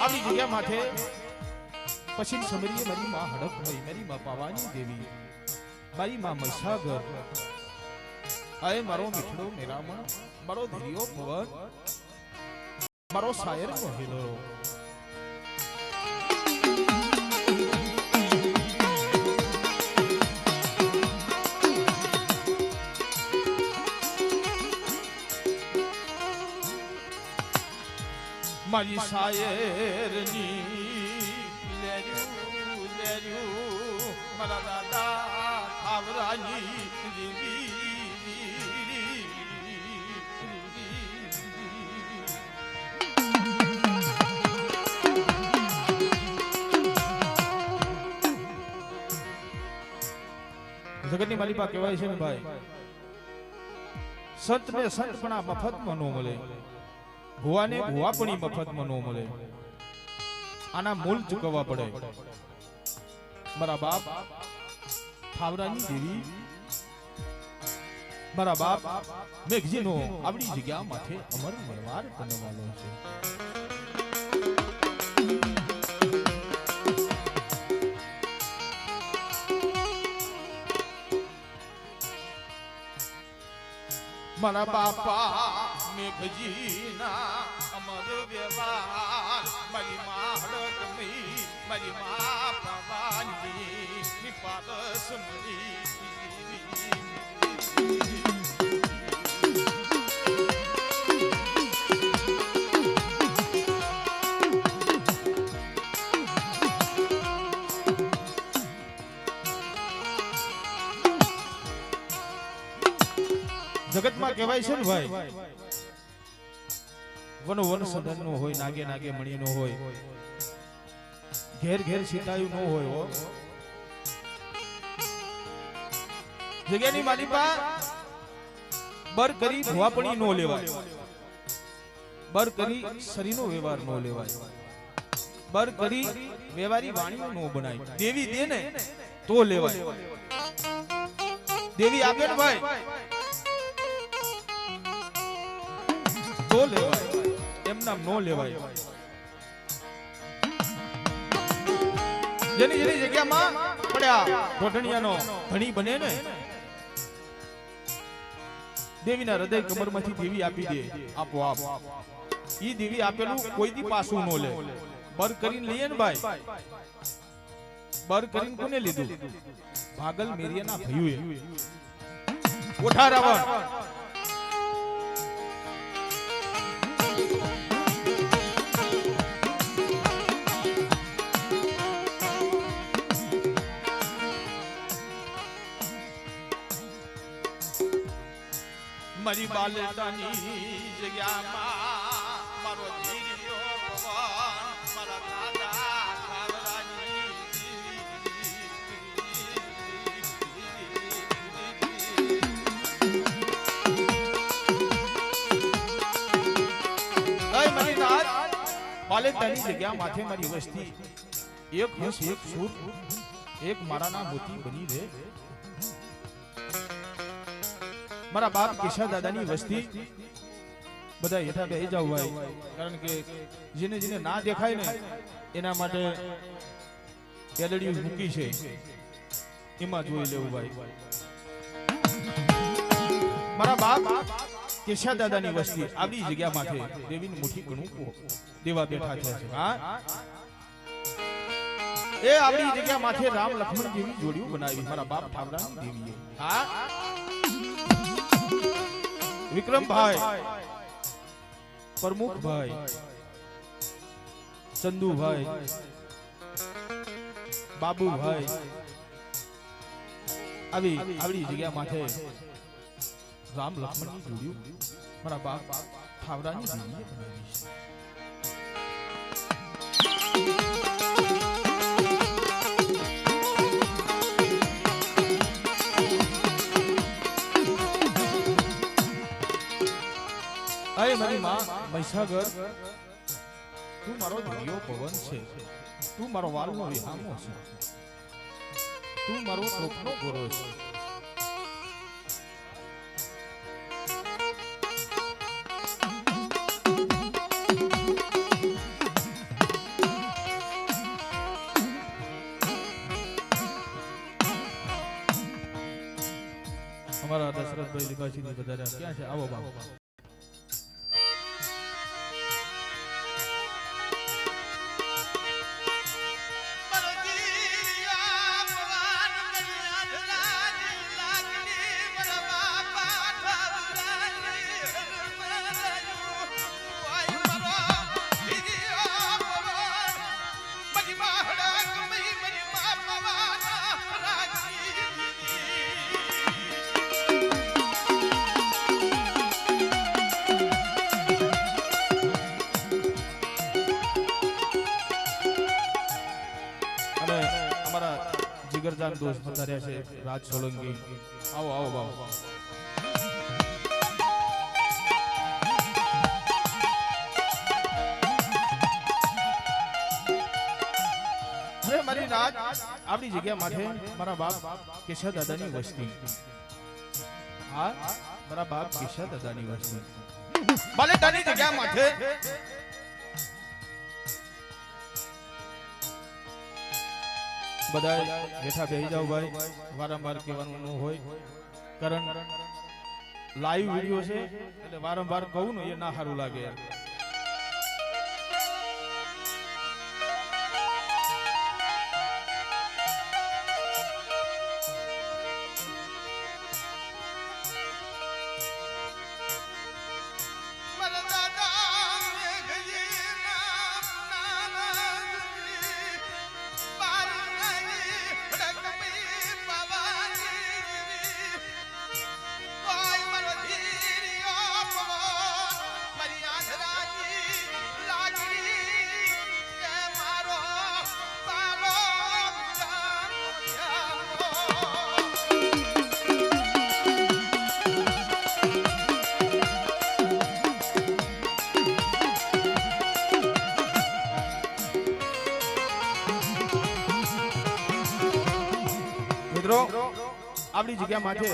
આવી જગ્યા માથે પછી સમરીએ મારી માં હડક હોય મારી માં પાવાની દેવી મારી માં મહીસાગર આય મારો મીઠડો મેરામણ મારો ધીરિયો પવન મારો શાયર મહિલો મારી શાયરની લેર્યું લેર્યું મારા દાદા ખાવરાની જગતની માલિપા કહેવાય છે ને ભાઈ સંત ને સંતપણા મફતમાં ન મળે. ભુવાને ભુવાપણી મફતમાં ન મળે. આના મૂળ ચૂકવવા પડે. મારા બાપ થાવરાની દેવી. મારા બાપ મેઘજીનો આપણી જગ્યા માથે અમર વ્યવહાર કરવાનો છે. મારા બાપા મેઘજીના અમર વ્યવહાર મારી માં હડકમી મારી માં પ્રમાણની નિપાલસ મળી. જગતમાં કહેવાય છે ને ભાઈ? વનો વન સદન નો હોય, નાગે નાગે મણી નો હોય. ઘેર ઘેર સીતાયું નો હોય, હો. જગ્યાની માલિકા બર કરી ભુવાપણી નો લેવાય. બર કરી શરીરનો વ્યવહાર નો લેવાય. બર કરી વ્યવહારી વાણીઓ નો બનાય. દેવી દે ને તો લેવાય. દેવી આપે ને ભાઈ? તો લેવાય. એમ નો લેવાય. જેની જેની જગ્યામાં પડ્યા ઢોઢણિયાનો ધણી બને ને, દેવીના હૃદય કમરમાંથી દેવી આપી દે આપોઆપ. ઈ દેવી આપેલું કોઈ દી પાછું નો લે. બર કરીને લઈએ ને ભાઈ. બર કરીને કોને લીધું? ભાગલ મેરિયાના ભયુએ ઓઠા મારી બાલતાની જગ્યામાં મારો ધીરિયો પવન મારા દાદા ખાવરાની અય મારી નાથ બાલતાની જગ્યા માથે મારી વસ્તી એક હંસ એક સૂર એક મારાના મોતી બની રહે મારા બાપ કેશવ દાદાની વસ્તી બધા હેઠા બે જાવ ભાઈ. કારણ કે જેને જેને ના દેખાય ને, એના માટે એલડી મૂકી છે. એમાં જોઈ લેવું ભાઈ. મારા બાપ કેશા દાદાની વસ્તી આવી જગ્યા માથે દેવીની મુઠ્ઠી ઘણું દેવા બેઠા થયા છે. હા? એ આપણી જગ્યા માથે રામ લક્ષ્મણ જેવી જોડીઓ બનાવી. મારા બાપ ઠામરામ દેવીએ. હા? વિક્રમભાઈ, પ્રમુખભાઈ, ચંદુભાઈ, બાબુભાઈ, આવી આવડી જગ્યા માથે રામ લક્ષ્મણ જોડ્યું મારા બાપ ઠાવરાની દેવીએ બનાવી છે. અય મારી માં, મહીસાગર, તું મારો દિવ્યો પવન છે. તું મારો વાલનો વિહામો છે. તું મારો સ્વપ્નો ગોરો છે. અમારા દશરથભાઈ લીબાસીની વધારે ક્યાં છે? આવો બાબા જીગરજાન દોષ પધાર્યા છે રાજ સોલંકી. આવો આવો આવો. આપણી જગ્યા માટે મારા બાપ કેશવ દાદાની વસ્તી. હા, મારા બાપ કેશવ દાદાની વસ્તી. બાલેટાની જગ્યા માટે બધા બેઠા બેહી જાઓ ભાઈ. વારંવાર કહેવાનું ન હોય. કારણ લાઈવ વીડિયો છે. એટલે વારંવાર કહું ને એ ના સારું લાગે યાર. મિત્રો, આપણી જગ્યા માટે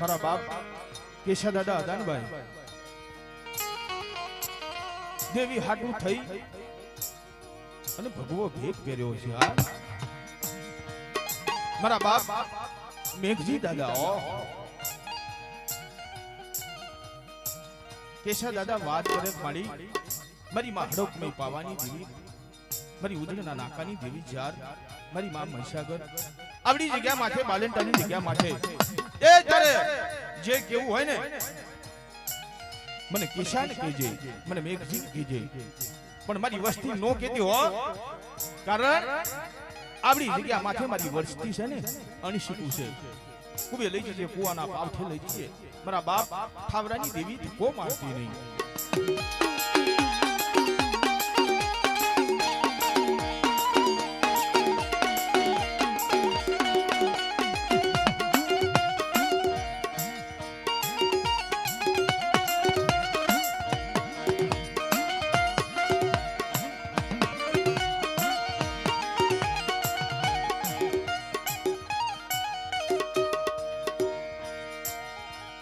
મારા બાપ કેશા દાદા અદાનભાઈ. દેવી હાટું થઈ અને ભગવો ભેગ પહેર્યો છે મારા બાપ મેઘજી દાદા કેશા દાદા વાત કરે મારી મારી માં હડક મેં પાવાની દેવી, મારી ઉજળના નાકાની દેવી જાર, મારી માં મહીસાગર આવડી જગ્યા માથે બાલેન્ટાની જગ્યા માથે. એ તારે જે કેવું હોય ને મને કિશાન કહેજે મને મેઘજી કહેજે. પણ મારી વસ્તી નો કેતી હો કારણ આવડી જગ્યા માથે મારી વસ્તી છે ને અણશીકું છે. કુબે લઈ જજે કુવાના પાવઠે લઈ જજે. મારા બાપ ઠાવરાની દેવી ધક્કો મારતી નહીં.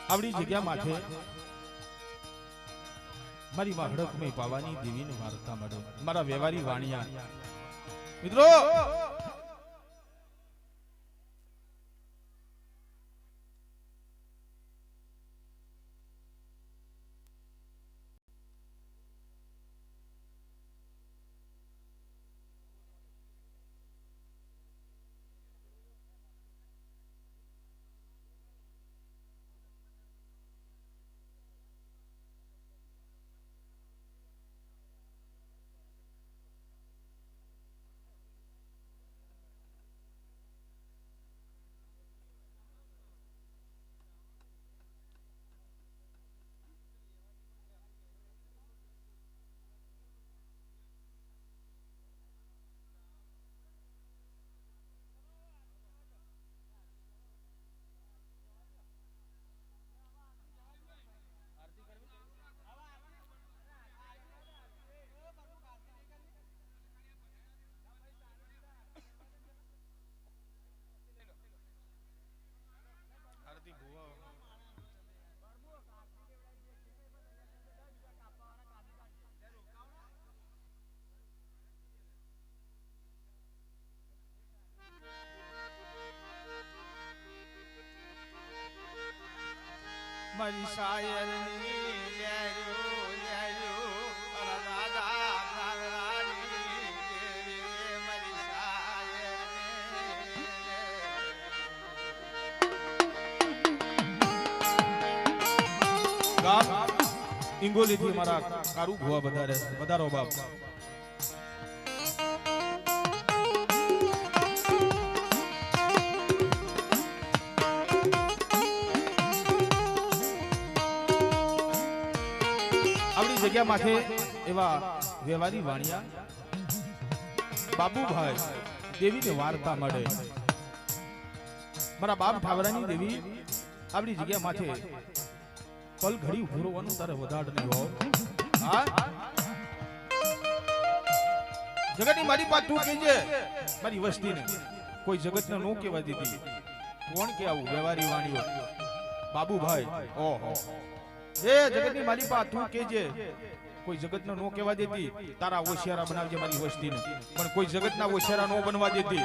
આવડી જગ્યા માથે મારી માં હડકમે પાવાની દેવીની વાર્તા મળે મારા વ્યવહારી વાણિયા. મિત્રો મારી ગામ ઇંગોલીથી મારા કારુ ભુવા વધારે વધારો બાપ. આપણી જગ્યા માથે એવા વ્યવહારી વાણિયા. બાબુભાઈ દેવીને વાર્તા મળે. મારા બાપ ઠાવરાની દેવી આપણી જગ્યા માથે પલ ઘડી ઉભું રહેવાનું તારે વધાર નહીં હો હા? જગતની મારી પાછું કહેજે મારી વસ્તીને. કોઈ જગતને નો કહેવા દીધી. કોણ કે આવું વ્યવહારી વાણીઓ? બાબુભાઈ, ઓહો. એ જગતની મારી વાત તું કેજે કોઈ જગત નો કહેવા દેતી, તારા હોશિયારા બનાવજે મારી વસ્તીને પણ કોઈ જગતના હોશિયારા નો બનવા દેતી.